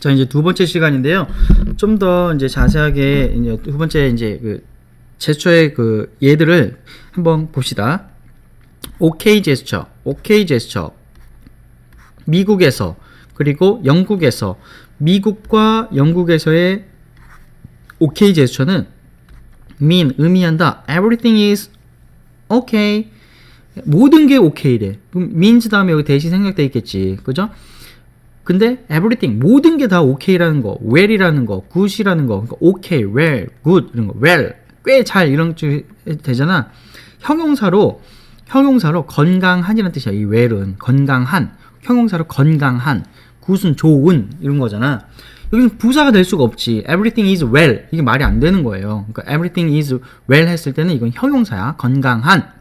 자 이제 두 번째 시간인데요. 좀 더 이제 자세하게 이제 두 번째 이제 그 제스처의 그 예들을 한번 봅시다. 오케이 제스처, 오케이 제스처. 미국에서 그리고 영국에서 미국과 영국에서의 오케이 제스처는 mean 의미한다. Everything is okay. 모든 게 오케이래. 그럼 means 다음에 여기 대신 생략돼 있겠지. 그죠? 근데 everything 모든 게다 오케이라는 거, well이라는 거, good이라는 거, 그러니까 okay, well, good 이런 거, well 꽤 잘 이런 쪽 되잖아. 형용사로 형용사로 건강한이라는 뜻이야. 이 well은 건강한 형용사로 건강한 굿은 좋은 이런 거잖아. 여기는 부사가 될 수가 없지. Everything is well 이게 말이 안 되는 거예요. 그러니까 everything is well 했을 때는 이건 형용사야. 건강한.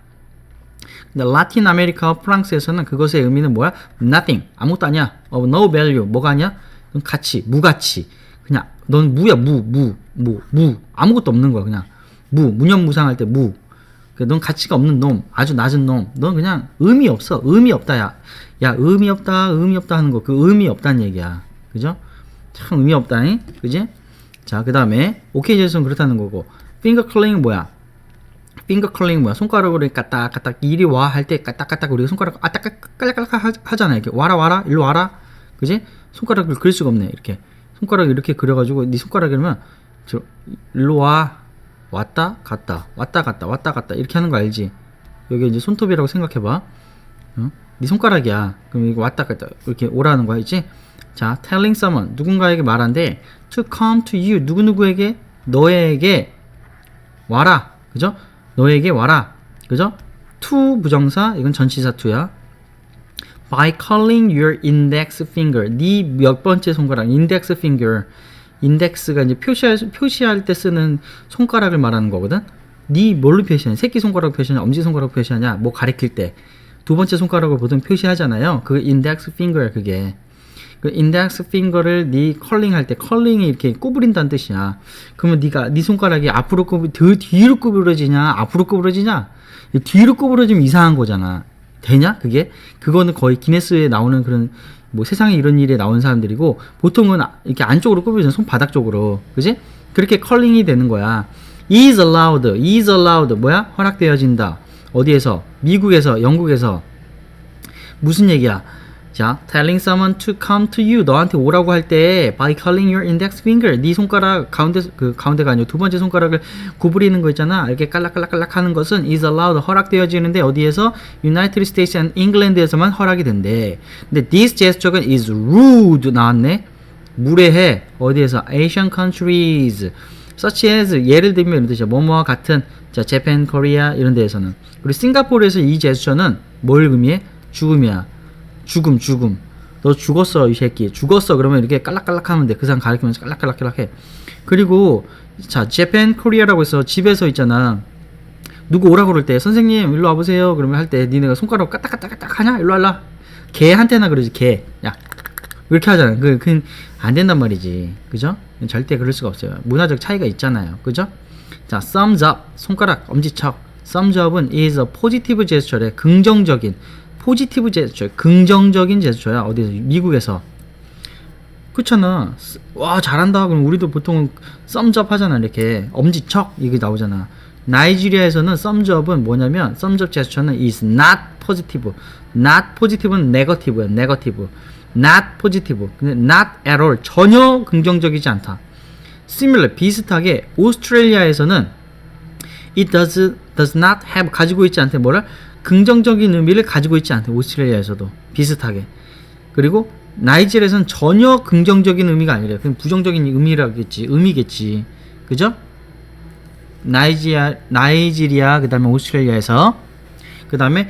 근데 라틴 아메리카 프랑스에서는 그것의 의미는 뭐야? Nothing 아무것도 아니야. of no value 뭐가 아니야? 가치 무가치. 그냥 넌 무야 무 무 무 무 아무것도 없는 거야 그냥 무 무념무상할 때 무. 그넌 가치가 없는 놈, 아주 낮은 놈. 넌 그냥 의미 없어. 의미 없다, 야. 야, 의미 없다, 의미 없다 하는 거. 그 의미 없다는 얘기야. 그죠? 참 의미 없다잉? 그지? 자, 그 다음에, 오케이 제스는 그렇다는 거고. 핑거 클링은 뭐야? 핑거 클링 뭐야? 손가락으로 까딱 까딱 이리 와 할 때 까딱 까딱 우리가 손가락 아딱까딱까딱 하잖아. 이렇게 와라 와라 일로 와라. 그지? 손가락을 그릴 수가 없네. 이렇게 손가락 이렇게 그려가지고 네 손가락 이러면 저 일로 와 왔다 갔다 왔다 갔다 왔다 갔다 이렇게 하는 거 알지? 여기 이제 손톱이라고 생각해봐. 어? 네 손가락이야. 그럼 이거 왔다 갔다 이렇게 오라는 거 알지? 자, telling someone 누군가에게 말한데 to come to you 누구 누구에게 너에게 와라. 그죠? 너에게 와라. 그죠? to 부정사 이건 전치사 to야. by calling your index finger 네 몇 번째 손가락 index finger 인덱스가 이제 표시할 표시할 때 쓰는 손가락을 말하는 거거든. 네 뭘로 표시하냐? 새끼 손가락 표시하냐? 엄지 손가락 표시하냐? 뭐 가리킬 때 두 번째 손가락을 보통 표시하잖아요. 그 인덱스 핑거야 그게. 그 인덱스 핑거를 네 컬링 할 때 컬링이 이렇게 구부린다는 뜻이야. 그러면 네가 네 손가락이 앞으로 구부 더 뒤로 구부러지냐? 앞으로 구부러지냐? 뒤로 구부러지면 이상한 거잖아. 되냐? 그게 그거는 거의 기네스에 나오는 그런 뭐 세상에 이런 일에 나온 사람들이고 보통은 아- 이렇게 안쪽으로 굽혀져 손바닥 쪽으로 그지? 그렇게 컬링이 되는 거야. is allowed, is allowed 뭐야? 허락되어진다. 어디에서? 미국에서, 영국에서 무슨 얘기야? 자, telling someone to come to you 너한테 오라고 할 때 by calling your index finger 네 손가락 가운데 그 가운데가 아니고 두 번째 손가락을 구부리는 거 있잖아. 이렇게 깔락깔락깔락 하는 것은 is allowed 허락되어지는데 어디에서 United States and England에서만 허락이 된대. 근데 this gesture가 is rude 나왔네. 무례해. 어디에서 Asian countries such as 예를 들면 이런 뜻이야. 뭐뭐와 같은 자, Japan, Korea 이런 데에서는 그리고 싱가포르에서 이 제스처는 뭘 의미해? 죽음이야. 죽음, 죽음. 너 죽었어, 이 새끼. 죽었어. 그러면 이렇게 깔락깔락 하면 돼. 그 사람 가리키면서 깔락깔락깔락 해. 그리고, 자, 재팬 코리아라고 해서 집에서 있잖아. 누구 오라고 그럴 때, 선생님, 일로 와보세요. 그러면 할 때, 니네가 손가락 까딱까딱까딱 하냐? 일로 와라. 개한테나 그러지, 개. 야. 이렇게 하잖아. 그, 그, 안 된단 말이지. 그죠? 절대 그럴 수가 없어요. 문화적 차이가 있잖아요. 그죠? 자, thumbs. 손가락, 엄지척. up은 is a positive gesture래. 긍정적인. 포지티브 제스처, 긍정적인 제스처야. 어디서? 미국에서. 그렇잖아. 쓰- 와 잘한다. 그럼 우리도 보통 썸접 하잖아. 이렇게 엄지척 이게 나오잖아. 나이지리아에서는 썸접은 뭐냐면 썸접 제스처는 is not positive. not positive는 negative야. negative. not positive. not at all 전혀 긍정적이지 않다. similar 비슷하게 오스트레일리아에서는 it does does not have 가지고 있지 않대 뭐를 긍정적인 의미를 가지고 있지 않대 오스트레일리아에서도. 비슷하게. 그리고 나이지리아에서는 전혀 긍정적인 의미가 아니래 그냥 부정적인 의미라겠지 의미겠지. 그죠? 나이지리아 나이지리아 그 다음에 오스트레일리아에서 그 다음에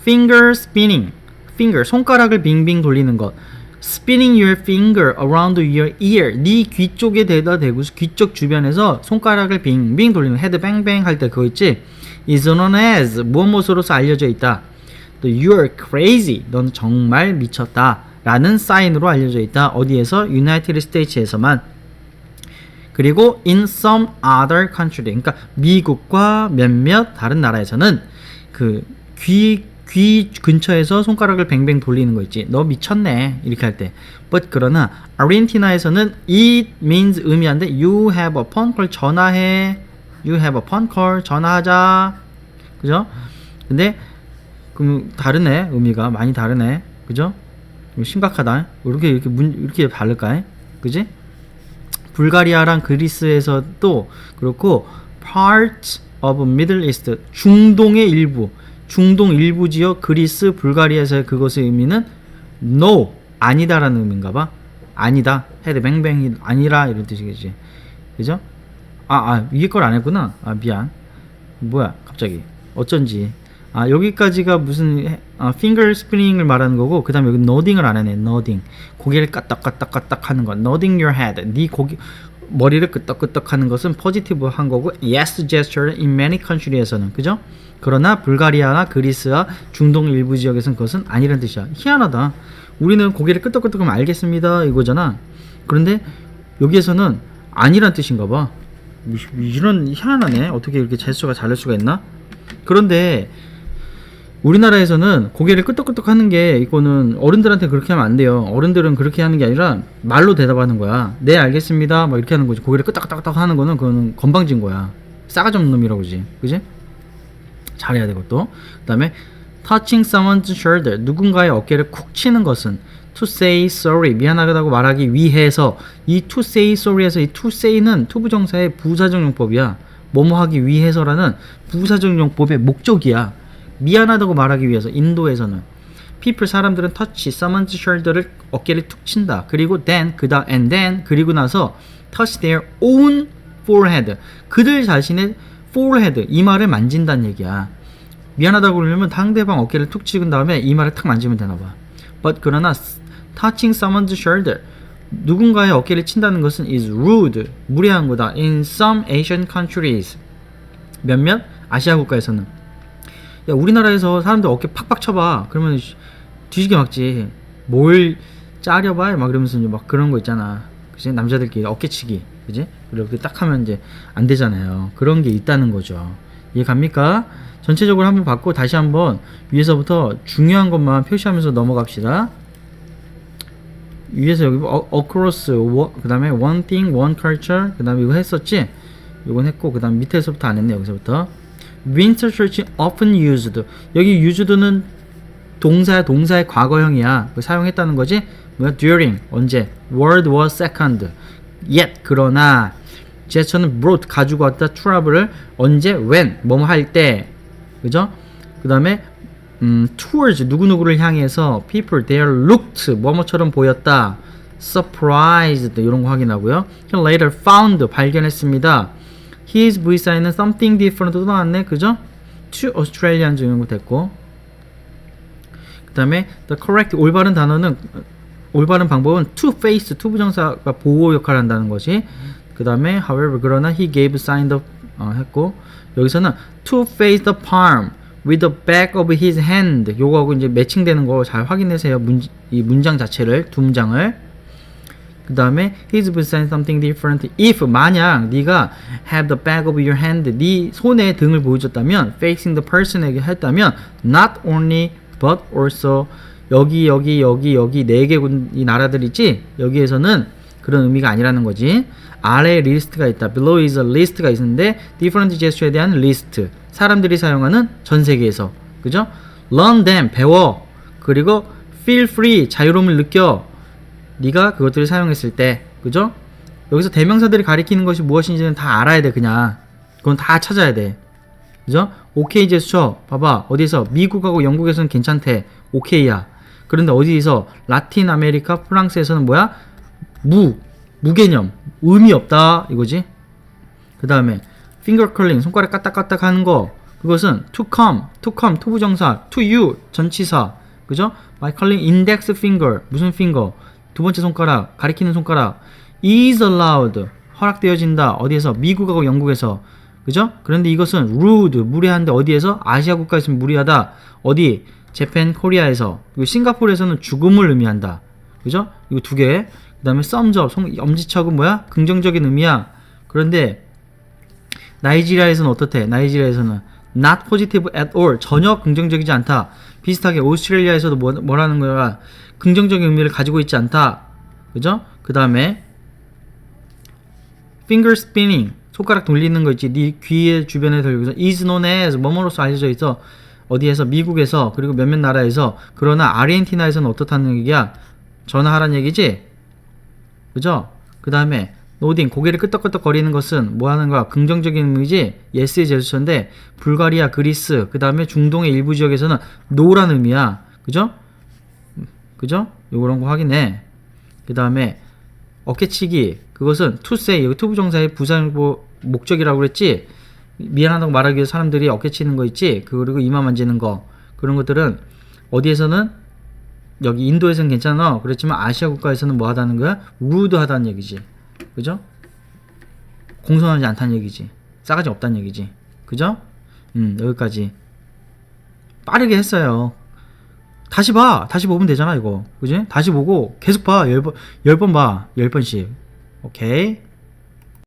finger spinning finger 손가락을 빙빙 돌리는 것 spinning your finger around your ear. 네 귀 쪽에 대다 대고 귀 쪽 주변에서 손가락을 빙빙 돌리는 헤드 뱅뱅 할 때 그거 있지? is known as 무엇무엇으로서 알려져 있다. 또 you're crazy. 넌 정말 미쳤다. 라는 사인으로 알려져 있다. 어디에서? 유나이티드 스테이츠에서만. 그리고 in some other country. 그러니까 미국과 몇몇 다른 나라에서는 그 귀 귀 근처에서 손가락을 뱅뱅 돌리는 거 있지. 너 미쳤네. 이렇게 할 때. But 그러나 아르헨티나에서는 it means 의미한데 you have a phone call 전화해. You have a phone call 전화하자. 그죠? 근데 그럼 다르네. 의미가 많이 다르네. 그죠? 심각하다. 이렇게 이렇게 문 이렇게 다를까? 그지? 불가리아랑 그리스에서도 그렇고 part of Middle East 중동의 일부 중동 일부 지역 그리스 불가리아에서의 그것의 의미는 no 아니다라는 의미인가 봐. 아니다 헤드 뱅뱅이 아니라 이런 뜻이겠지. 그죠? 아, 아 위에 걸 안 했구나. 아 미안. 뭐야 갑자기. 어쩐지. 아 여기까지가 무슨 해- 아, 핑거 스프링을 말하는 거고 그 다음에 여기 nodding을 안 하네. nodding. 고개를 까딱까딱까딱 하는 거. nodding your head. 네 고개 머리를 끄덕끄덕 하는 것은 포지티브 한 거고 yes gesture in many country에서는 그죠? 그러나 불가리아나 그리스와 중동 일부 지역에서는 그것은 아니라는 뜻이야. 희한하다. 우리는 고개를 끄덕끄덕하면 알겠습니다. 이거잖아. 그런데 여기에서는 아니란 뜻인가 봐. 이- 이런 희한하네. 어떻게 이렇게 제스처가 다를 수가 있나? 그런데 우리나라에서는 고개를 끄덕끄덕 하는 게 이거는 어른들한테 그렇게 하면 안 돼요. 어른들은 그렇게 하는 게 아니라 말로 대답하는 거야. 네 알겠습니다. 막 이렇게 하는 거지. 고개를 끄덕끄덕 하는 거는 그거는 건방진 거야. 싸가지 없는 놈이라고 그러지. 그지? 잘해야 되고 또. 그다음에 touching someone's shoulder 누군가의 어깨를 쿡 치는 것은 to say sorry 미안하다고 말하기 위해서 이 to say sorry에서 이 to say는 투부정사의 부사적 용법이야. 뭐뭐 하기 위해서라는 부사적 용법의 목적이야. 미안하다고 말하기 위해서 인도에서는 people 사람들은 touch someone's shoulder를 어깨를 툭 친다. 그리고 then 그다 and then 그리고 나서 touch their own forehead 그들 자신의 forehead 이마를 만진다는 얘기야. 미안하다고 그러려면 상대방 어깨를 툭 찍은 다음에 이마를 탁 만지면 되나 봐. But 그러나 touching someone's shoulder 누군가의 어깨를 친다는 것은 is rude 무례한 거다. In some Asian countries 몇몇 아시아 국가에서는 야 우리나라에서 사람들 어깨 팍팍 쳐봐. 그러면 씨, 뒤지게 막지. 뭘 짜려봐? 막 이러면서 이제 막 그런 거 있잖아. 그지 남자들끼리 어깨치기. 그지 이렇게 딱 하면 이제 안 되잖아요. 그런 게 있다는 거죠. 이해 갑니까? 전체적으로 한번 받고 다시 한번 위에서부터 중요한 것만 표시하면서 넘어갑시다. 위에서 여기 어, across 그 다음에 one thing one culture 그 다음에 이거 했었지? 이건 했고 그 다음 밑에서부터 안 했네 여기서부터 winter church often used 여기 used는 동사 동사의 과거형이야 그 사용했다는 거지 뭐야 during 언제 world war second yet 그러나 제스처는 brought 가지고 왔다 trouble을 언제 when 뭐뭐 할 때 그죠 그 다음에 음, towards 누구누구를 향해서 people there looked 뭐뭐처럼 보였다 surprised 이런 거 확인하고요 he later found 발견했습니다 his V사에는 something different도 나왔네 그죠 to Australian 거 됐고 그 다음에 the correct 올바른 단어는 올바른 방법은 to face to 부정사가 보호 역할을 한다는 것이 그 다음에 however 그러나 he gave sign of 어, 했고 여기서는 to face the palm with the back of his hand 요거하고 이제 매칭되는 거 잘 확인하세요 문, 이 문장 자체를 두 문장을 그 다음에 his would say something different if 만약 네가 have the back of your hand 네 손에 등을 보여줬다면 facing the person에게 했다면 not only but also 여기 여기 여기 여기 네 개 이 나라들 있지 여기에서는 그런 의미가 아니라는 거지 아래에 리스트가 있다 below is a list가 있는데 different gesture에 대한 리스트 사람들이 사용하는 전 세계에서 그죠 learn them 배워 그리고 feel free 자유로움을 느껴 네가 그것들을 사용했을 때 그죠? 여기서 대명사들이 가리키는 것이 무엇인지는 다 알아야 돼 그냥. 그건 다 찾아야 돼. 그죠? 오케이 제스처. 봐봐. 어디서? 미국하고 영국에서는 괜찮대. 오케이야. 그런데 어디서? 라틴 아메리카 프랑스에서는 뭐야? 무. 무개념. 의미 없다. 이거지. 그 다음에 finger curling 손가락 까딱까딱 하는 거. 그것은 to come to come 투부정사 to you 전치사. 그죠? by calling index finger. 무슨 finger 두 번째 손가락 가리키는 손가락 is allowed 허락되어진다. 어디에서? 미국하고 영국에서. 그죠? 그런데 이것은 rude 무례한데 어디에서? 아시아 국가에서는 무례하다. 어디? 재팬 코리아에서. 그리고 싱가포르에서는 죽음을 의미한다. 그죠? 이거 두 개. 그 다음에 thumbs up 손- 엄지척은 뭐야? 긍정적인 의미야. 그런데 나이지리아에서는 어떻대? 나이지리아에서는 not positive at all 전혀 긍정적이지 않다 비슷하게 오스트레일리아에서도 뭐, 뭐라는 거야? 긍정적인 의미를 가지고 있지 않다. 그죠? 그 다음에 finger spinning 손가락 돌리는 거 있지. 네 귀에 주변에 돌리고 is known as 뭐뭐로서 알려져 있어. 어디에서? 미국에서. 그리고 몇몇 나라에서. 그러나 아르헨티나에서는 어떻다는 얘기야? 전화하라는 얘기지? 그죠? 그 다음에 노딩 고개를 끄덕끄덕 거리는 것은 뭐 하는 거야 긍정적인 의미지 yes의 제스처인데 불가리아 그리스 그 다음에 중동의 일부 지역에서는 no라는 의미야. 그죠? 그죠? 요런 거 확인해. 그 다음에 어깨치기 그것은 여기 투부 정사의 부산 뭐 목적이라고 그랬지? 미안하다고 말하기 위해서 사람들이 어깨치는 거 있지? 그리고 이마 만지는 거. 그런 것들은 어디에서는 여기 인도에서는 괜찮아. 그렇지만 아시아 국가에서는 뭐 하다는 거야? rude하다는 얘기지 그죠 공손하지 않다는 얘기지 싸가지 없다는 얘기지 그죠 음 여기까지 빠르게 했어요 다시 봐. 다시 보면 되잖아, 이거. 그지? 다시 보고 계속 봐. 열 번, 열 번 봐. 열 번씩. 오케이.